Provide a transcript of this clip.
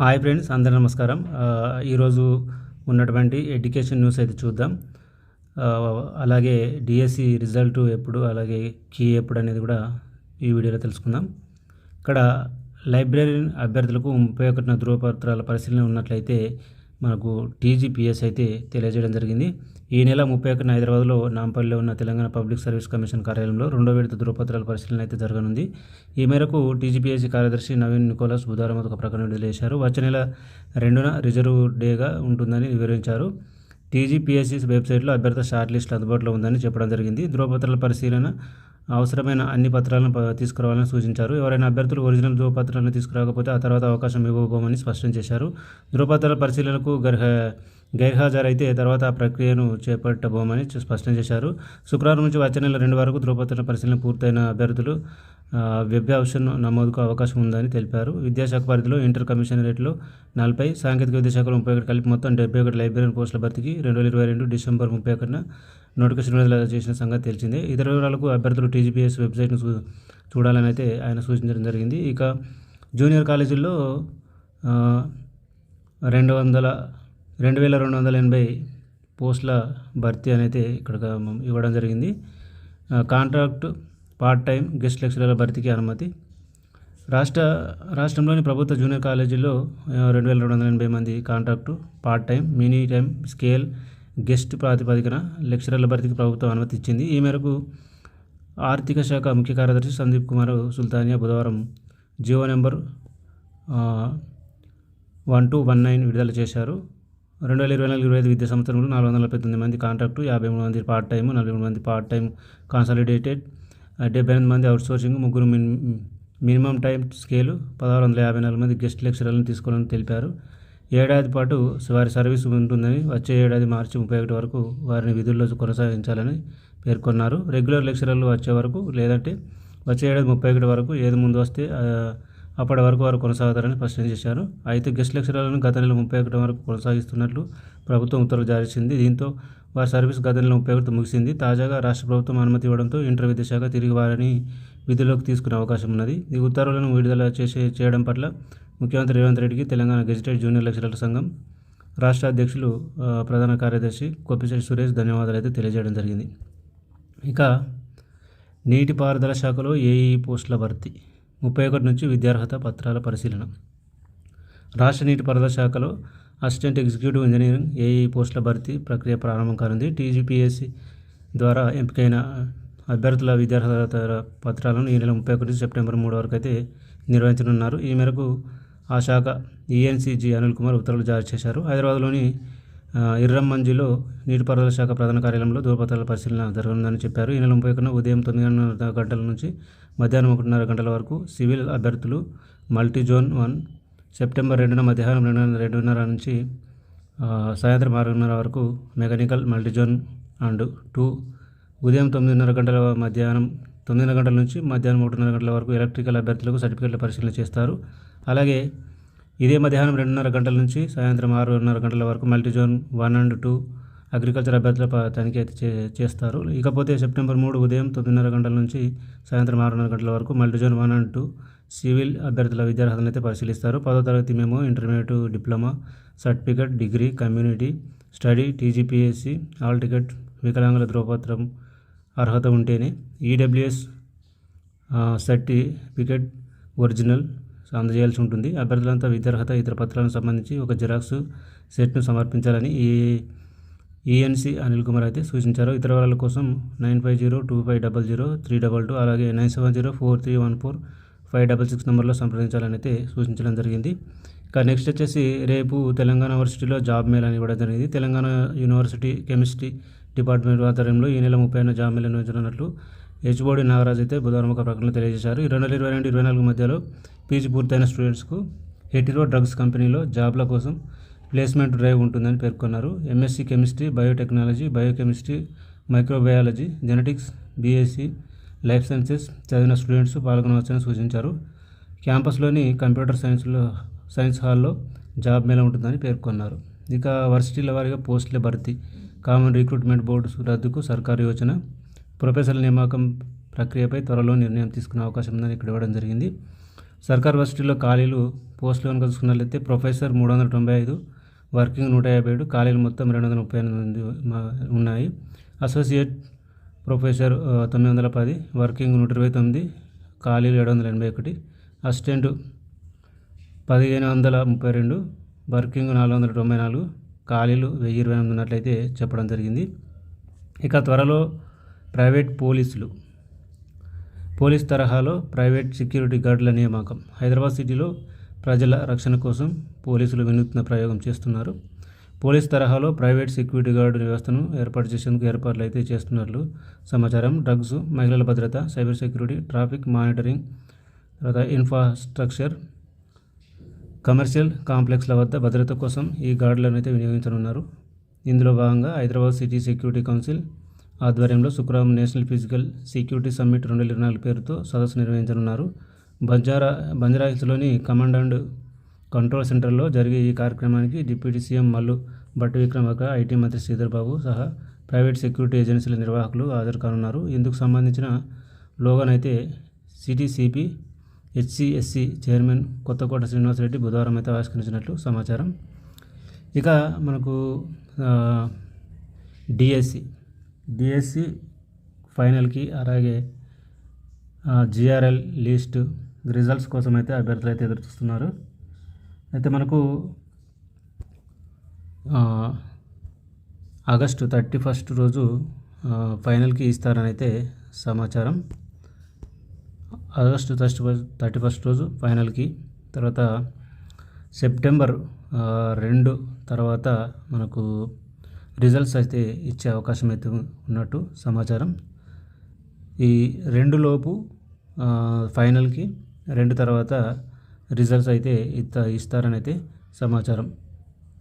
Hi friends అందరి నమస్కారం. ఈరోజు ఉన్నటువంటి ఎడ్యుకేషన్ న్యూస్ అయితే చూద్దాం. అలాగే డిఎస్సి రిజల్ట్ ఎప్పుడు అలాగే కీ ఎప్పుడు అనేది కూడా ఈ వీడియోలో తెలుసుకుందాం. ఇక్కడ లైబ్రరీ అభ్యర్థులకు ముప్పై ఒకటిన ధృవపత్రాల పరిశీలన ఉన్నట్లయితే మనకు టీజీపీఎస్ అయితే తెలియజేయడం జరిగింది. ఈ నెల ముప్పై ఒకటిన హైదరాబాద్లో నాంపల్లిలో ఉన్న తెలంగాణ పబ్లిక్ సర్వీస్ కమిషన్ కార్యాలయంలో రెండో విడత ధృవపత్రాల పరిశీలన అయితే జరగనుంది. ఈ మేరకు టీజీపీఎస్సీ కార్యదర్శి నవీన్ నికోలస్ బుధవారం ఒక ప్రకటన విడుదల చేశారు. వచ్చే నెల రెండున రిజర్వ్ డేగా ఉంటుందని వివరించారు. టీజీపీఎస్సీ వెబ్సైట్లో అభ్యర్థి షార్ట్ లిస్ట్ అందుబాటులో ఉందని చెప్పడం జరిగింది. ధృవపత్రాల పరిశీలన అవసరమైన అన్ని పత్రాలను తీసుకురావాలని సూచించారు. ఎవరైనా అభ్యర్థులు ఒరిజినల్ ధృవపత్రాలను తీసుకురాకపోతే ఆ తర్వాత అవకాశం ఇవ్వబోమని స్పష్టం చేశారు. ధృవపత్రాల పరిశీలనకు గర్హ గైర్హాజరైతే తర్వాత ఆ ప్రక్రియను చేపట్టబోమని స్పష్టం చేశారు. శుక్రవారం నుంచి వచ్చే నెల రెండు వరకు ధృవపత్రాల పరిశీలన పూర్తయిన అభ్యర్థులు వెబ్ ఆప్షన్ నమోదుకు అవకాశం ఉందని తెలిపారు. విద్యాశాఖ పరిధిలో ఇంటర్ కమిషనరేట్లో నలభై సాంకేతిక విద్యాశాఖలో ముప్పై ఒకటి కలిపి మొత్తం డెబ్బై ఒకటి లైబ్రరీ పోస్టుల భర్తీకి రెండు వేల ఇరవై రెండు డిసెంబర్ ముప్పై ఒకటిన నోటిఫికేషన్ విడుదల చేసిన సంగతి తెలిసిందే. ఇతర వివరాలకు అభ్యర్థులు టీజీపీఎస్ వెబ్సైట్ను చూ చూడాలని అయితే ఆయన సూచించడం జరిగింది. ఇక జూనియర్ కాలేజీల్లో రెండు వందల రెండు వేల రెండు వందల ఎనభై పోస్టుల భర్తీ అనేది ఇక్కడ ఇవ్వడం జరిగింది. కాంట్రాక్ట్ పార్ట్ టైం గెస్ట్ లెక్చరర్ల భర్తీకి అనుమతి. రాష్ట్ర రాష్ట్రంలోని ప్రభుత్వ జూనియర్ కాలేజీలో రెండు వేల రెండు వందల ఎనభై మంది contract part time mini time scale guest ప్రాతిపదికన లెక్చరర్ల భర్తీకి ప్రభుత్వం అనుమతి ఇచ్చింది. ఈ మేరకు ఆర్థిక శాఖ ముఖ్య కార్యదర్శి సందీప్ కుమార్ సుల్తానియా బుధవారం GO number one two one nine విడుదల చేశారు. రెండు వేల ఇరవై నాలుగు ఇరవై ఐదు విద్యా సంవత్సరంలో నాలుగు వందల నలభై తొమ్మిది మంది కాంట్రాక్టు యాభై మూడు మంది పార్ట్ టైం నలభై మూడు మంది పార్ట్ టైం కాన్సాలిడేటెడ్ డెబ్బై ఎనిమిది మంది అవుట్ సోర్సింగ్ ముగ్గురు మిన్ మినిమం టైం స్కేలు పదహారు వందల యాభై నాలుగు మంది గెస్ట్ లెక్చరర్లను తీసుకోవాలని తెలిపారు. ఏడాది పాటు వారి సర్వీస్ ఉంటుందని వచ్చే ఏడాది మార్చి ముప్పై ఒకటి వరకు వారిని విధుల్లో కొనసాగించాలని పేర్కొన్నారు. రెగ్యులర్ లెక్చరర్లు వచ్చే వరకు లేదంటే వచ్చే ఏడాది ముప్పై ఒకటి వరకు ఏది ముందు వస్తే అప్పటి వరకు వారు కొనసాగుతారని స్పష్టం చేశారు. అయితే గెస్ట్ లెక్చరర్లను గత నెల ముప్పై ఒకటి వరకు కొనసాగిస్తున్నట్లు ప్రభుత్వం ఉత్తర్వులు జారీ చేసింది. దీంతో వారి సర్వీస్ గత నెల ముప్పై ఒకటి ముగిసింది. తాజాగా రాష్ట్ర ప్రభుత్వం అనుమతి ఇవ్వడంతో ఇంటర్ విద్యాశాఖ తిరిగి వారిని విధుల్లోకి తీసుకునే అవకాశం ఉన్నది. ఈ ఉత్తర్వులను విడుదల చేసే చేయడం పట్ల ముఖ్యమంత్రి రేవంత్ రెడ్డికి తెలంగాణ గెజిటెడ్ జూనియర్ లెక్చరర్ల సంఘం రాష్ట్ర అధ్యక్షులు ప్రధాన కార్యదర్శి కొప్పిశెట్టి సురేష్ ధన్యవాదాలు అయితే తెలియజేయడం జరిగింది. ఇక నీటిపారుదల శాఖలో ఏఈ పోస్టుల భర్తీ. ముప్పై ఒకటి నుంచి విద్యార్హత పత్రాల పరిశీలన. రాష్ట్ర నీటిపారుదల శాఖలో అసిస్టెంట్ ఎగ్జిక్యూటివ్ ఇంజనీరింగ్ ఏఈ పోస్టుల భర్తీ ప్రక్రియ ప్రారంభం కానుంది. టీజీపీఎస్సీ ద్వారా ఎంపికైన అభ్యర్థుల విద్యార్హత పత్రాలను ఈ నెల ముప్పై ఒకటి సెప్టెంబర్ మూడు వరకు అయితే నిర్వహించనున్నారు. ఈ మేరకు ఆ శాఖ ఈఎన్సీజీ అనిల్ కుమార్ ఉత్తర్వులు జారీ చేశారు. హైదరాబాద్లోని ఆ, ఇర్రమ్మంజిలో నీటిపారుదల శాఖ ప్రధాన కార్యాలయంలో ధృవపత్రాల పరిశీలన జరగనుందని చెప్పారు. ఈ నెల ముప్పై ఒకటిన ఉదయం తొమ్మిదిన్నర గంటల నుంచి మధ్యాహ్నం ఒకటిన్నర గంటల వరకు సివిల్ అభ్యర్థులు మల్టీ జోన్ వన్ సెప్టెంబర్ రెండున మధ్యాహ్నం రెండు రెండున్నర నుంచి సాయంత్రం ఆరున్నర వరకు మెకానికల్ మల్టీజోన్ అండ్ టూ. ఉదయం తొమ్మిదిన్నర గంటల మధ్యాహ్నం తొమ్మిదిన్నర గంటల నుంచి మధ్యాహ్నం ఒకటిన్నర గంటల వరకు ఎలక్ట్రికల్ అభ్యర్థులకు సర్టిఫికేట్ల పరిశీలన చేస్తారు. అలాగే ఇదే మధ్యాహ్నం రెండున్నర గంటల నుంచి సాయంత్రం ఆరున్నర గంటల వరకు multi zone one and two agriculture అభ్యర్థుల తనిఖీ అయితే చే చేస్తారు. ఇకపోతే సెప్టెంబర్ మూడు ఉదయం తొమ్మిదిన్నర గంటల నుంచి సాయంత్రం ఆరున్నర గంటల వరకు multi zone one and two civil అభ్యర్థుల విద్యార్హతలను అయితే పరిశీలిస్తారు. పదో తరగతి మేము intermediate diploma certificate degree community study TGPSC hall ticket వికలాంగుల ధ్రువపత్రం అర్హత ఉంటేనే ఈడబ్ల్యూఎస్ సర్టిఫికెట్ ఒరిజినల్ అందజేయాల్సి ఉంటుంది. అభ్యర్థులంతా విద్యార్హత ఇతర పత్రాలకు సంబంధించి ఒక జిరాక్స్ సెట్ను సమర్పించాలని ఈ ఈఎన్సీ అనిల్ కుమార్ అయితే సూచించారు. ఇతర వాళ్ళ కోసం nine five zero two five double zero three double two అలాగే nine seven zero four three one four five double six నెంబర్లో సంప్రదించాలని అయితే సూచించడం జరిగింది. ఇక నెక్స్ట్ వచ్చేసి రేపు తెలంగాణ యూనివర్సిటీలో జాబ్ మేళ అని ఇవ్వడం జరిగింది. తెలంగాణ యూనివర్సిటీ కెమిస్ట్రీ డిపార్ట్మెంట్ ఆధ్వర్యంలో ఈ నెల ముప్పై జాబ్ మేళ నిర్వహించనున్నట్లు హెచ్ఓడి నాగరాజ్ అయితే బుధవారం ఒక ప్రకటన తెలియజేశారు. ఈ రెండు వేల ఇరవై రెండు ఇరవై నాలుగు మధ్యలో పీజీ పూర్తయిన స్టూడెంట్స్కు హెటిరో డ్రగ్స్ కంపెనీలో జాబ్ల కోసం ప్లేస్మెంట్ డ్రైవ్ ఉంటుందని పేర్కొన్నారు. MSc chemistry biotechnology biochemistry microbiology genetics BSc life sciences చదివిన స్టూడెంట్స్ పాల్గొనవచ్చని సూచించారు. క్యాంపస్లోని కంప్యూటర్ సైన్స్లో సైన్స్ హాల్లో జాబ్ మేళ ఉంటుందని పేర్కొన్నారు. ఇక వర్సిటీల వారీగా పోస్టుల భర్తీ కామన్ రిక్రూట్మెంట్ బోర్డు రద్దుకు సర్కారు యోచన. ప్రొఫెసర్ల నియామకం ప్రక్రియపై త్వరలో నిర్ణయం తీసుకునే అవకాశం ఉందని ఇక్కడ ఇవ్వడం జరిగింది. సర్కార్ వర్సిటీలో ఖాళీలు పోస్టులు కనుక చూసుకున్నట్లయితే ప్రొఫెసర్ మూడు వందల తొంభై ఐదు వర్కింగ్ నూట యాభై ఏడు ఖాళీలు మొత్తం రెండు వందల ముప్పై ఎనిమిది మా- ఉన్నాయి. అసోసియేట్ ప్రొఫెసర్ తొమ్మిది వందల పది వర్కింగ్ నూట ఇరవై తొమ్మిది ఖాళీలు ఏడు వందల ఎనభై ఒకటి అసిస్టెంట్ పదిహేను వందల ముప్పై రెండు వర్కింగ్ నాలుగు వందల తొంభై నాలుగు ఖాళీలు వెయ్యి ఇరవై ఎనిమిది ఉన్నట్లయితే చెప్పడం జరిగింది. ఇక త్వరలో ప్రైవేట్ పోలీసులు. పోలీస్ తరహాలో ప్రైవేట్ సెక్యూరిటీ గార్డుల నియామకం. హైదరాబాద్ సిటీలో ప్రజల రక్షణ కోసం పోలీసులు వినూత్న ప్రయోగం చేస్తున్నారు. పోలీస్ తరహాలో ప్రైవేట్ సెక్యూరిటీ గార్డు వ్యవస్థను ఏర్పాటు చేసేందుకు ఏర్పాట్లు అయితే చేస్తున్నట్లు సమాచారం. డ్రగ్స్ మహిళల భద్రత సైబర్ సెక్యూరిటీ ట్రాఫిక్ మానిటరింగ్ తర్వాత ఇన్ఫ్రాస్ట్రక్చర్ కమర్షియల్ కాంప్లెక్స్ల వద్ద భద్రత కోసం ఈ గార్డులను అయితే వినియోగించనున్నారు. ఇందులో భాగంగా హైదరాబాద్ సిటీ సెక్యూరిటీ కౌన్సిల్ ఆధ్వర్యంలో శుక్రవారం నేషనల్ ఫిజికల్ సెక్యూరిటీ సమ్మిట్ రెండు వేల ఇరవై నాలుగు పేరుతో సదస్సు నిర్వహించనున్నారు. బంజారా బంజారాహిల్స్లోని కమాండ్ అండ్ కంట్రోల్ సెంటర్లో జరిగే ఈ కార్యక్రమానికి deputy CM Mallu Bhatti Vikramarka IT మంత్రి శ్రీధర్ బాబు సహా ప్రైవేట్ సెక్యూరిటీ ఏజెన్సీల నిర్వాహకులు హాజరు కానున్నారు. ఇందుకు సంబంధించిన లోగన్ అయితే CTCP HCSC chairman Kothakota Srinivasa Reddy బుధవారం అయితే ఆవిష్కరించినట్లు సమాచారం. ఇక మనకు డిఎస్సి. డిఎస్సి ఫైనల్కి అలాగే జిఆర్ఎల్ లిస్ట్ రిజల్ట్స్ కోసం అయితే అభ్యర్థులు అయితే ఎదురు చూస్తున్నారు అయితే మనకు ఆగస్టు థర్టీ ఫస్ట్ రోజు ఫైనల్కి ఇస్తారని అయితే సమాచారం. ఆగస్టు థర్టీ థర్టీ ఫస్ట్ రోజు ఫైనల్కి. తర్వాత సెప్టెంబర్ రెండు తర్వాత మనకు రిజల్ట్స్ అయితే ఇచ్చే అవకాశం అయితే ఉన్నట్టు సమాచారం. ఈ రెండు లోపు ఫైనల్కి రెండు తర్వాత రిజల్ట్స్ అయితే ఇస్తా ఇస్తారని అయితే సమాచారం.